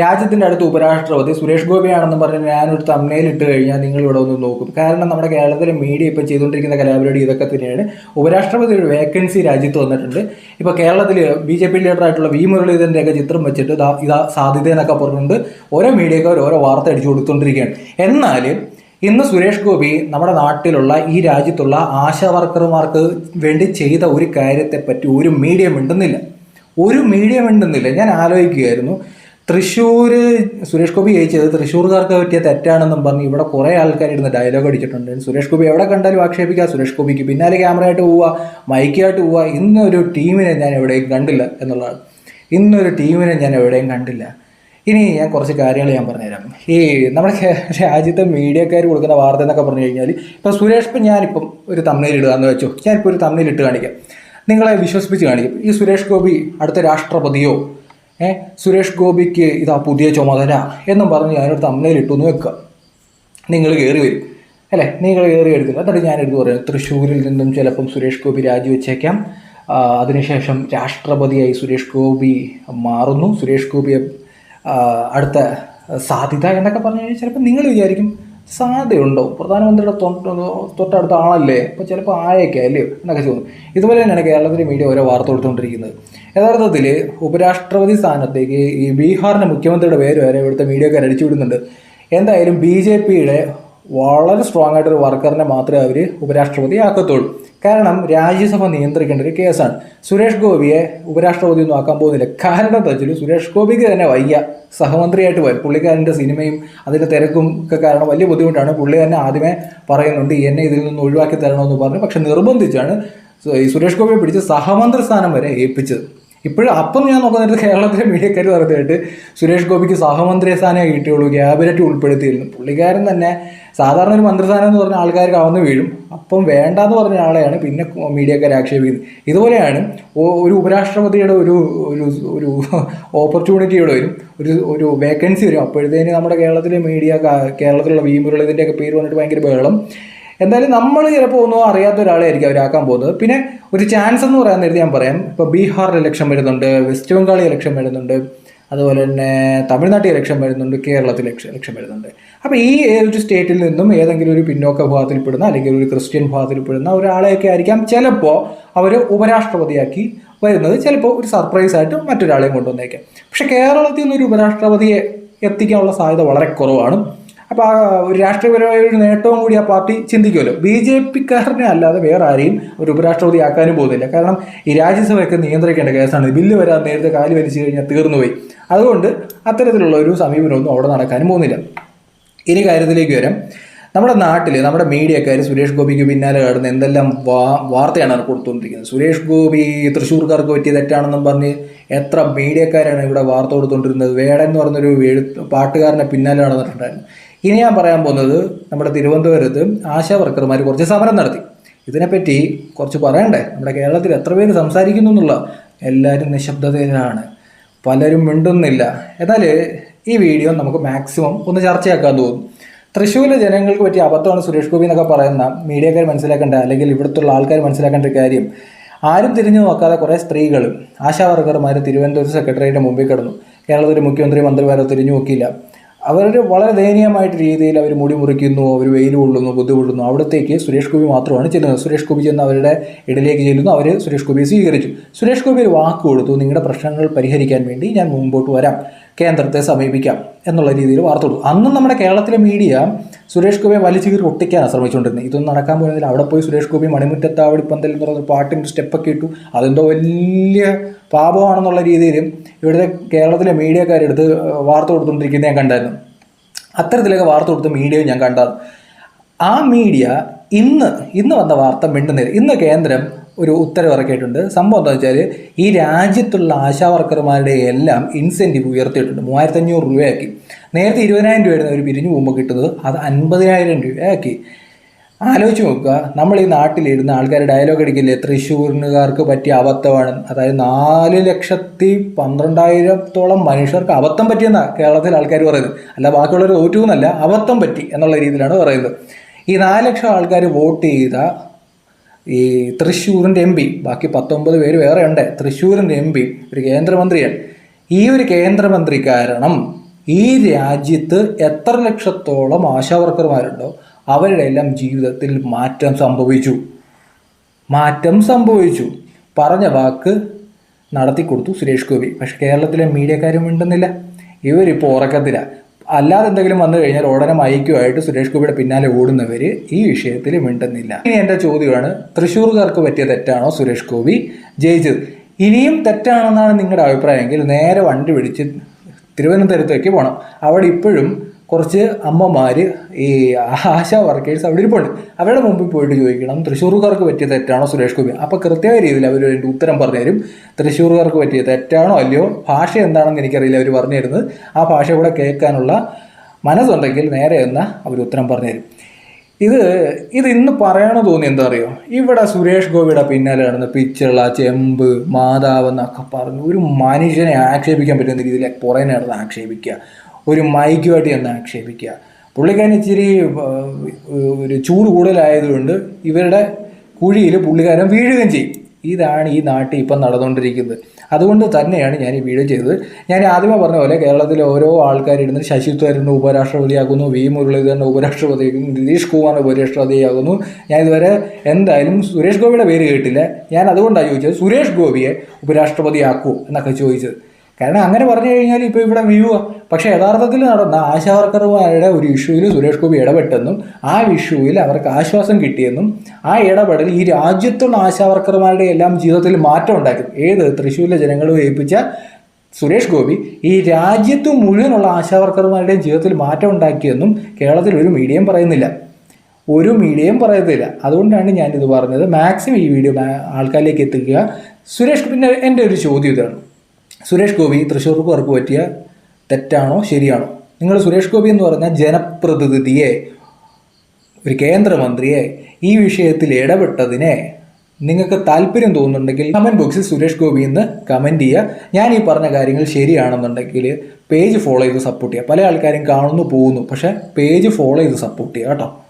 രാജ്യത്തിന്റെ അടുത്ത് ഉപരാഷ്ട്രപതി സുരേഷ് ഗോപിയാണെന്ന് പറഞ്ഞ് ഞാനൊരു തമ്മയിൽ ഇട്ട് കഴിഞ്ഞാൽ നിങ്ങൾ ഇവിടെ ഒന്ന് നോക്കും. കാരണം നമ്മുടെ കേരളത്തിലെ മീഡിയ ഇപ്പം ചെയ്തുകൊണ്ടിരിക്കുന്ന കലാപരിപാടി ഇതൊക്കെ തന്നെയാണ്. ഉപരാഷ്ട്രപതിയുടെ വേക്കൻസി രാജ്യത്ത് വന്നിട്ടുണ്ട്. ഇപ്പോൾ കേരളത്തിൽ ബി ജെ പി ലീഡറായിട്ടുള്ള വി മുരളീധരന്റെയൊക്കെ ചിത്രം വെച്ചിട്ട് ഇതാ ഇതാ സാധ്യത എന്നൊക്കെ പറഞ്ഞുകൊണ്ട് ഓരോ മീഡിയക്കാർ ഓരോ വാർത്ത അടിച്ചു കൊടുത്തുകൊണ്ടിരിക്കുകയാണ് എന്നാൽ ഇന്ന് സുരേഷ് ഗോപി നമ്മുടെ നാട്ടിലുള്ള ഈ രാജ്യത്തുള്ള ആശാ വർക്കർമാർക്ക് വേണ്ടി ചെയ്ത ഒരു കാര്യത്തെപ്പറ്റി ഒരു മീഡിയ മിണ്ടുന്നില്ല. ഒരു മീഡിയ മിണ്ടുന്നില്ല. ഞാൻ ആലോചിക്കുകയായിരുന്നു. തൃശ്ശൂർ സുരേഷ് ഗോപി ജയിച്ചത് തൃശ്ശൂർക്കാർക്ക് പറ്റിയ തെറ്റാണെന്നും പറഞ്ഞ് ഇവിടെ കുറേ ആൾക്കാർ ഇരുന്ന് ഡയലോഗ് അടിച്ചിട്ടുണ്ട്. സുരേഷ് ഗോപി എവിടെ കണ്ടാലും ആക്ഷേപിക്കുക സുരേഷ് ഗോപിക്ക് പിന്നാലെ ക്യാമറയായിട്ട് പോവുക മൈക്കായിട്ട് പോവുക ഇന്നൊരു ടീമിനെ ഞാൻ എവിടെയും കണ്ടില്ല എന്നുള്ളതാണ്. ഇന്നൊരു ടീമിനെ ഞാൻ എവിടെയും കണ്ടില്ല. ഇനി ഞാൻ കുറച്ച് കാര്യങ്ങൾ ഞാൻ പറഞ്ഞുതരാം. ഈ നമ്മുടെ രാജ്യത്തെ മീഡിയക്കാർ കൊടുക്കുന്ന വാർത്ത എന്നൊക്കെ പറഞ്ഞു കഴിഞ്ഞാൽ ഇപ്പോൾ സുരേഷ് ഇപ്പം ഞാനിപ്പം ഒരു തമ്മിൽ ഇടുക എന്ന് വെച്ചോ ഞാനിപ്പോൾ ഒരു തമ്മിൽ ഇട്ട് കാണിക്കാം. നിങ്ങളെ വിശ്വസിപ്പിച്ച് കാണിക്കും. ഈ സുരേഷ് ഗോപി അടുത്ത രാഷ്ട്രപതിയോ ഏ സുരേഷ് ഗോപിക്ക് ഇതാ പുതിയ ചുമതല എന്നും പറഞ്ഞ് ഞാനൊരു തമ്മിൽ എന്ന് വെക്കുക. നിങ്ങൾ കയറി വരും. അല്ലേ? നിങ്ങൾ കയറി എടുത്തില്ല എന്നിട്ട് ഞാനെടുത്ത് പറയാം തൃശ്ശൂരിൽ നിന്നും ചിലപ്പം സുരേഷ് ഗോപി രാജിവെച്ചേക്കാം. അതിനുശേഷം രാഷ്ട്രപതിയായി സുരേഷ് ഗോപി മാറുന്നു. സുരേഷ് ഗോപിയെ അടുത്ത സാധ്യത എന്നൊക്കെ പറഞ്ഞു കഴിഞ്ഞാൽ ചിലപ്പോൾ നിങ്ങൾ വിചാരിക്കും സാധ്യതയുണ്ടോ? പ്രധാനമന്ത്രിയുടെ തൊട്ട് തൊട്ടടുത്ത ആളല്ലേ? അപ്പോൾ ചിലപ്പോൾ ആയേക്കാം അല്ലേ? എന്നൊക്കെ തോന്നും ഇതുപോലെ തന്നെയാണ് കേരളത്തിലെ മീഡിയ ഓരോ വാർത്ത കൊടുത്തുകൊണ്ടിരിക്കുന്നത്. യഥാർത്ഥത്തിൽ ഉപരാഷ്ട്രപതി സ്ഥാനത്തേക്ക് ഈ ബീഹാറിന്റെ മുഖ്യമന്ത്രിയുടെ പേര് വരെ ഇവിടുത്തെ മീഡിയക്കാർ അടിച്ചു വിടുന്നുണ്ട് എന്തായാലും ബി ജെ പിയുടെ വളരെ സ്ട്രോങ് ആയിട്ടൊരു വർക്കറിനെ മാത്രമേ അവർ ഉപരാഷ്ട്രപതി ആക്കത്തുള്ളൂ കാരണം രാജ്യസഭ നിയന്ത്രിക്കേണ്ട ഒരു കേസാണ്. സുരേഷ് ഗോപിയെ ഉപരാഷ്ട്രപതി ഒന്നും ആക്കാൻ പോകുന്നില്ല. കാരണം എന്താ വെച്ചാൽ സുരേഷ് ഗോപിക്ക് തന്നെ വയ്യ. സഹമന്ത്രിയായിട്ട് പോയി പുള്ളിക്കാരന്റെ സിനിമയും അതിന്റെ തിരക്കും ഒക്കെ കാരണം വലിയ ബുദ്ധിമുട്ടാണ്. പുള്ളി തന്നെ ആദ്യമേ പറയുന്നുണ്ട് എന്നെ ഇതിൽ നിന്ന് ഒഴിവാക്കി തരണമെന്ന് പറഞ്ഞു. പക്ഷെ നിർബന്ധിച്ചാണ് ഈ സുരേഷ് ഗോപിയെ പിടിച്ച് സഹമന്ത്രി സ്ഥാനം വരെ ഏൽപ്പിച്ചത്. ഇപ്പോഴും അപ്പം ഞാൻ നോക്കുന്നത് കേരളത്തിലെ മീഡിയക്കാർ പറഞ്ഞിട്ട് സുരേഷ് ഗോപിക്ക് സഹമന്ത്രി സ്ഥാനമേ കിട്ടിയുള്ളൂ ക്യാബിനറ്റ് ഉൾപ്പെടുത്തിയിരുന്നു പുള്ളിക്കാരൻ തന്നെ സാധാരണ ഒരു മന്ത്രിസ്ഥാനം എന്ന് പറഞ്ഞ ആൾക്കാർക്ക് അവന്ന് വീഴും. അപ്പം വേണ്ട എന്ന് പറഞ്ഞ ആളെയാണ് പിന്നെ മീഡിയക്കാർ ആക്ഷേപിക്കുന്നത്. ഇതുപോലെയാണ് ഒരു ഉപരാഷ്ട്രപതിയുടെ ഒരു ഒരു ഒരു ഓപ്പർച്യൂണിറ്റിയുടെ വരും ഒരു ഒരു വേക്കൻസി വരും. അപ്പോഴത്തേന് നമ്മുടെ കേരളത്തിലെ മീഡിയ കേരളത്തിലുള്ള വി മുരളീധരന്റെയൊക്കെ പേര് വന്നിട്ട് ഭയങ്കര ബഹളം. എന്തായാലും നമ്മൾ ചിലപ്പോൾ ഒന്നും അറിയാത്ത ഒരാളായിരിക്കും അവരാക്കാൻ പോകുന്നത്. പിന്നെ ഒരു ചാൻസ് എന്ന് പറയാൻ നേരത്തെ ഞാൻ പറയാം. ഇപ്പോൾ ബീഹാറിൽ ഇലക്ഷൻ വരുന്നുണ്ട് വെസ്റ്റ് ബംഗാളിൽ ഇലക്ഷൻ വരുന്നുണ്ട്. അതുപോലെ തന്നെ തമിഴ്നാട്ടിൽ ഇലക്ഷൻ വരുന്നുണ്ട് കേരളത്തിൽ ഇലക്ഷൻ വരുന്നുണ്ട്. അപ്പോൾ ഈ ഒരു സ്റ്റേറ്റിൽ നിന്നും ഏതെങ്കിലും ഒരു പിന്നോക്ക വിഭാഗത്തിൽപ്പെടുന്ന അല്ലെങ്കിൽ ഒരു ക്രിസ്ത്യൻ വിഭാഗത്തിൽപ്പെടുന്ന ഒരാളെയൊക്കെ ആയിരിക്കാം. ചിലപ്പോൾ അവർ ഉപരാഷ്ട്രപതിയാക്കി വരുന്നത് ചിലപ്പോൾ ഒരു സർപ്രൈസ് ആയിട്ട് മറ്റൊരാളെയും കൊണ്ടുവന്നേക്കാം. പക്ഷേ കേരളത്തിൽ നിന്ന് ഒരു ഉപരാഷ്ട്രപതിയെ എത്തിക്കാനുള്ള സാധ്യത വളരെ കുറവാണ്. അപ്പോൾ ആ ഒരു രാഷ്ട്രീയപരമായ ഒരു നേട്ടവും കൂടി ആ പാർട്ടി ചിന്തിക്കുമല്ലോ. ബി ജെ പിക്കാരനെ അല്ലാതെ വേറെ ആരെയും ഒരു ഉപരാഷ്ട്രപതി ആക്കാനും പോകുന്നില്ല. കാരണം ഈ രാജ്യസഭയൊക്കെ നിയന്ത്രിക്കേണ്ട കേസാണ്. ബില്ല് വരാൻ നേരത്തെ കാൽ വലിച്ചു കഴിഞ്ഞാൽ തീർന്നുപോയി. അതുകൊണ്ട് അത്തരത്തിലുള്ള ഒരു സമീപനമൊന്നും അവിടെ നടക്കാനും പോകുന്നില്ല. ഇനി കാര്യത്തിലേക്ക് വരാം. നമ്മുടെ നാട്ടിൽ നമ്മുടെ മീഡിയക്കാർ സുരേഷ് ഗോപിക്ക് പിന്നാലെ കടന്ന് എന്തെല്ലാം വാ വാർത്തയാണ് കൊടുത്തുകൊണ്ടിരിക്കുന്നത്. സുരേഷ് ഗോപി തൃശ്ശൂർക്കാർക്ക് പറ്റിയ തെറ്റാണെന്നും പറഞ്ഞ് എത്ര മീഡിയക്കാരാണ് ഇവിടെ വാർത്ത കൊടുത്തുകൊണ്ടിരുന്നത്. വേടൻ എന്ന് പറഞ്ഞൊരു എഴുത്ത് പാട്ടുകാരനെ പിന്നാലെ നടന്നിട്ടുണ്ടായിരുന്നു. ഇനി ഞാൻ പറയാൻ പോകുന്നത് നമ്മുടെ തിരുവനന്തപുരത്ത് ആശാ വർക്കർമാർ കുറച്ച് സമരം നടത്തി. ഇതിനെപ്പറ്റി കുറച്ച് പറയണ്ടേ? നമ്മുടെ കേരളത്തിൽ എത്ര പേര് സംസാരിക്കുന്നു എന്നുള്ള എല്ലാവരും നിശബ്ദതയിലാണ്. പലരും മിണ്ടുന്നില്ല. എന്നാൽ ഈ വീഡിയോ നമുക്ക് മാക്സിമം ഒന്ന് ചർച്ചയാക്കാൻ തോന്നും. തൃശ്ശൂരിലെ ജനങ്ങൾക്ക് പറ്റിയ അബദ്ധമാണ് സുരേഷ് ഗോപി എന്നൊക്കെ പറയുന്ന മീഡിയക്കാർ മനസ്സിലാക്കേണ്ട അല്ലെങ്കിൽ ഇവിടുത്തുള്ള ആൾക്കാർ മനസ്സിലാക്കേണ്ട ഒരു കാര്യം. ആരും തിരിഞ്ഞു നോക്കാതെ കുറേ സ്ത്രീകൾ ആശാവർക്കർമാർ തിരുവനന്തപുരം സെക്രട്ടറിയുടെ മുമ്പിൽ കിടന്നു. കേരളത്തിലെ മുഖ്യമന്ത്രി മന്ത്രിമാരോ തിരിഞ്ഞു നോക്കിയില്ല. അവർ വളരെ ദയനീയമായിട്ട് രീതിയിൽ അവർ മുടി മുറിക്കുന്നു അവർ വെയിൽ കൊള്ളുന്നു ബുദ്ധിമുട്ടുന്നു അവിടത്തേക്ക് സുരേഷ് ഗോപി മാത്രമാണ് ചെല്ലുന്നത്. സുരേഷ് ഗോപി ചെന്ന് അവരുടെ ഇടയിലേക്ക് ചെല്ലുന്നു. അവർ സുരേഷ് ഗോപിയെ സ്വീകരിച്ചു. സുരേഷ് ഗോപി ഒരു വാക്ക് കൊടുത്തു നിങ്ങളുടെ പ്രശ്നങ്ങൾ പരിഹരിക്കാൻ വേണ്ടി ഞാൻ മുമ്പോട്ട് വരാം. കേന്ദ്രത്തെ സമീപിക്കാം എന്നുള്ള രീതിയിൽ വാർത്ത കൊടുത്തു. അന്നും നമ്മുടെ കേരളത്തിലെ മീഡിയ സുരേഷ് ഗോപിയെ വലിച്ചു കീറി ഒട്ടിക്കാനാണ് ശ്രമിച്ചുകൊണ്ടിരുന്നത്. ഇതൊന്നും നടക്കാൻ പോകുന്നതിൽ അവിടെ പോയി സുരേഷ് ഗോപി മണിമുറ്റത്താവടിപ്പന്തൽ എന്ന് പറയുന്ന പാട്ടിന്റെ സ്റ്റെപ്പൊക്കെ ഇട്ടു. അതെന്തോ വലിയ പാപമാണെന്നുള്ള രീതിയിലും ഇവിടുത്തെ കേരളത്തിലെ മീഡിയക്കാരെടുത്ത് വാർത്ത കൊടുത്തുകൊണ്ടിരിക്കുന്നത് ഞാൻ കണ്ടായിരുന്നു. അത്തരത്തിലൊക്കെ വാർത്ത കൊടുത്ത മീഡിയ ഞാൻ കണ്ടത് ആ മീഡിയ ഇന്ന് ഇന്ന് വന്ന വാർത്ത മിണ്ടുന്നില്ല. ഇന്ന് കേന്ദ്രം ഒരു ഉത്തരവ് ഇറക്കിയിട്ടുണ്ട്. സംഭവം എന്താ വെച്ചാൽ ഈ രാജ്യത്തുള്ള ആശാ വർക്കർമാരുടെ എല്ലാം ഇൻസെന്റീവ് ഉയർത്തിയിട്ടുണ്ട്. മൂവായിരത്തി അഞ്ഞൂറ് രൂപയാക്കി. നേരത്തെ ഇരുപതിനായിരം രൂപയായിരുന്നു അവർ പിരിഞ്ഞു പോകുമ്പോൾ കിട്ടുന്നത്. അത് അൻപതിനായിരം രൂപയാക്കി. ആലോചിച്ച് നോക്കുക. നമ്മൾ ഈ നാട്ടിലിരുന്ന ആൾക്കാർ ഡയലോഗ് അടിക്കില്ലേ? തൃശ്ശൂരിനുകാർക്ക് പറ്റിയ അബദ്ധമാണ്. അതായത് നാല് ലക്ഷത്തി പന്ത്രണ്ടായിരത്തോളം മനുഷ്യർക്ക് അബദ്ധം പറ്റിയെന്നാണ് കേരളത്തിലെ ആൾക്കാർ പറയുന്നത്. അല്ല ബാക്കിയുള്ളവർ തോറ്റു എന്നല്ല അബദ്ധം പറ്റി എന്നുള്ള രീതിയിലാണ് പറയുന്നത്. ഈ നാല് ലക്ഷം ആൾക്കാർ വോട്ട് ചെയ്ത ഈ തൃശ്ശൂരിന്റെ എം പി ബാക്കി പത്തൊമ്പത് പേര് വേറെ ഉണ്ട്. തൃശ്ശൂരിന്റെ എം പി ഒരു കേന്ദ്രമന്ത്രിയാണ്. ഈ ഒരു കേന്ദ്രമന്ത്രി കാരണം ഈ രാജ്യത്ത് എത്ര ലക്ഷത്തോളം ആശാവർക്കർമാരുണ്ടോ അവരുടെ എല്ലാം ജീവിതത്തിൽ മാറ്റം സംഭവിച്ചു. മാറ്റം സംഭവിച്ചു. പറഞ്ഞ വാക്ക് നടത്തി കൊടുത്തു സുരേഷ് ഗോപി. പക്ഷെ കേരളത്തിലെ മീഡിയക്കാരും മിണ്ടുന്നില്ല. ഇവരിപ്പോൾ ഉറക്കത്തില്ല അല്ലാതെ എന്തെങ്കിലും വന്നു കഴിഞ്ഞാൽ ഉടനെ മയക്കുമായിട്ട് സുരേഷ് ഗോപിയുടെ പിന്നാലെ ഓടുന്നവർ ഈ വിഷയത്തിൽ മിണ്ടുന്നില്ല. ഇനി എന്റെ ചോദ്യമാണ് തൃശ്ശൂർകാർക്ക് പറ്റിയ തെറ്റാണോ സുരേഷ് ഗോപി? ജയിച്ചത്. ഇനിയും തെറ്റാണെന്നാണ് നിങ്ങളുടെ അഭിപ്രായമെങ്കിൽ നേരെ വണ്ടി പിടിച്ച് തിരുവനന്തപുരത്തേക്ക് പോകണം അവിടെ ഇപ്പോഴും കുറച്ച് അമ്മമാർ ഈ ആശാ വർക്കേഴ്സ് അവിടെ ഇരിപ്പുണ്ട്. അവരുടെ മുമ്പിൽ പോയിട്ട് ചോദിക്കണം തൃശ്ശൂർക്കാർക്ക് പറ്റിയ തെറ്റാണോ സുരേഷ് ഗോപി? അപ്പോൾ കൃത്യമായ രീതിയിൽ അവർ അതിന്റെ ഉത്തരം പറഞ്ഞു തരും. തൃശ്ശൂർക്കാർക്ക് പറ്റിയ തെറ്റാണോ അല്ലയോ? ഭാഷ എന്താണെന്ന് എനിക്കറിയില്ല അവർ പറഞ്ഞു തരുന്നത്. ആ ഭാഷ കൂടെ കേൾക്കാനുള്ള മനസ്സുണ്ടെങ്കിൽ നേരെ എന്ന അവർ ഉത്തരം പറഞ്ഞു തരും. ഇത് ഇത് ഇന്ന് പറയണമെന്ന് തോന്നി എന്താ അറിയോ? ഇവിടെ സുരേഷ് ഗോപിയുടെ പിന്നാലെ നടന്ന് പിച്ചള ചെമ്പ് മാതാവ് എന്നൊക്കെ പറഞ്ഞു ഒരു മനുഷ്യനെ ആക്ഷേപിക്കാൻ പറ്റുന്ന രീതിയിൽ പുറകെ നടന്ന് ആക്ഷേപിക്കുക. ഒരു മൈക്കുമായിട്ട് ചെന്ന് ആക്ഷേപിക്കുക. പുള്ളിക്കാരൻ ഇച്ചിരി ഒരു ചൂട് കൂടുതലായതുകൊണ്ട് ഇവരുടെ കുഴിയിൽ പുള്ളിക്കാരൻ വീഴുകയും ചെയ്യും. ഇതാണ് ഈ നാട്ടിൽ ഇപ്പം നടന്നുകൊണ്ടിരിക്കുന്നത്. അതുകൊണ്ട് തന്നെയാണ് ഞാൻ ഈ വീഡിയോ ചെയ്തത്. ഞാൻ ആദ്യമേ പറഞ്ഞ പോലെ കേരളത്തിലെ ഓരോ ആൾക്കാരിടുന്ന ശശി തരൂരിനെ ഉപരാഷ്ട്രപതിയാക്കുന്നു വി മുരളീധരനെ ഉപരാഷ്ട്രപതിയാക്കുന്നു നിതീഷ് കുമാറിനെ ഉപരാഷ്ട്രപതിയാകുന്നു ഞാൻ ഇതുവരെ എന്തായാലും സുരേഷ് ഗോപിയുടെ പേര് കേട്ടില്ല. ഞാൻ അതുകൊണ്ടാണ് ചോദിച്ചത് സുരേഷ് ഗോപിയെ ഉപരാഷ്ട്രപതിയാക്കൂ എന്നൊക്കെ ചോദിച്ചത്. കാരണം അങ്ങനെ പറഞ്ഞു കഴിഞ്ഞാൽ ഇപ്പോൾ ഇവിടെ വ്യൂ പക്ഷേ യഥാർത്ഥത്തിൽ നടന്ന ആശാവർക്കർമാരുടെ ഒരു ഇഷ്യൂവിൽ സുരേഷ് ഗോപി ഇടപെട്ടെന്നും ആ ഇഷ്യൂവിൽ അവർക്ക് ആശ്വാസം കിട്ടിയെന്നും ആ ഇടപെടൽ ഈ രാജ്യത്തുള്ള ആശാവർക്കർമാരുടെ എല്ലാം ജീവിതത്തിൽ മാറ്റം ഉണ്ടാക്കി. ഏത് തൃശ്ശൂരിലെ ജനങ്ങളെ ഏൽപ്പിച്ച സുരേഷ് ഗോപി ഈ രാജ്യത്ത് മുഴുവനുള്ള ആശാവർക്കർമാരുടെയും ജീവിതത്തിൽ മാറ്റം ഉണ്ടാക്കിയെന്നും കേരളത്തിൽ ഒരു മീഡിയം പറയുന്നില്ല. ഒരു മീഡിയയും പറയത്തില്ല അതുകൊണ്ടാണ് ഞാനിത് പറഞ്ഞത്. മാക്സിമം ഈ വീഡിയോ ആൾക്കാരിലേക്ക് എത്തിക്കുക. സുരേഷ് പിന്നെ എന്റെ ഒരു ചോദ്യം ഇതാണ്. സുരേഷ് ഗോപി തൃശ്ശൂർക്കാർക്ക് പറ്റിയ തെറ്റാണോ ശരിയാണോ? നിങ്ങൾ സുരേഷ് ഗോപി എന്ന് പറഞ്ഞ ജനപ്രതിനിധിയെ ഒരു കേന്ദ്രമന്ത്രിയെ ഈ വിഷയത്തിൽ ഇടപെട്ടതിനെ നിങ്ങൾക്ക് താല്പര്യം തോന്നുന്നുണ്ടെങ്കിൽ കമന്റ് ബോക്സിൽ സുരേഷ് ഗോപി എന്ന് കമന്റ് ചെയ്യുക. ഞാൻ ഈ പറഞ്ഞ കാര്യങ്ങൾ ശരിയാണെന്നുണ്ടെങ്കിൽ പേജ് ഫോളോ ചെയ്ത് സപ്പോർട്ട് ചെയ്യുക. പല ആൾക്കാരും കാണുന്നു പോകുന്നു. പക്ഷേ പേജ് ഫോളോ ചെയ്ത് സപ്പോർട്ട് ചെയ്യുക കേട്ടോ.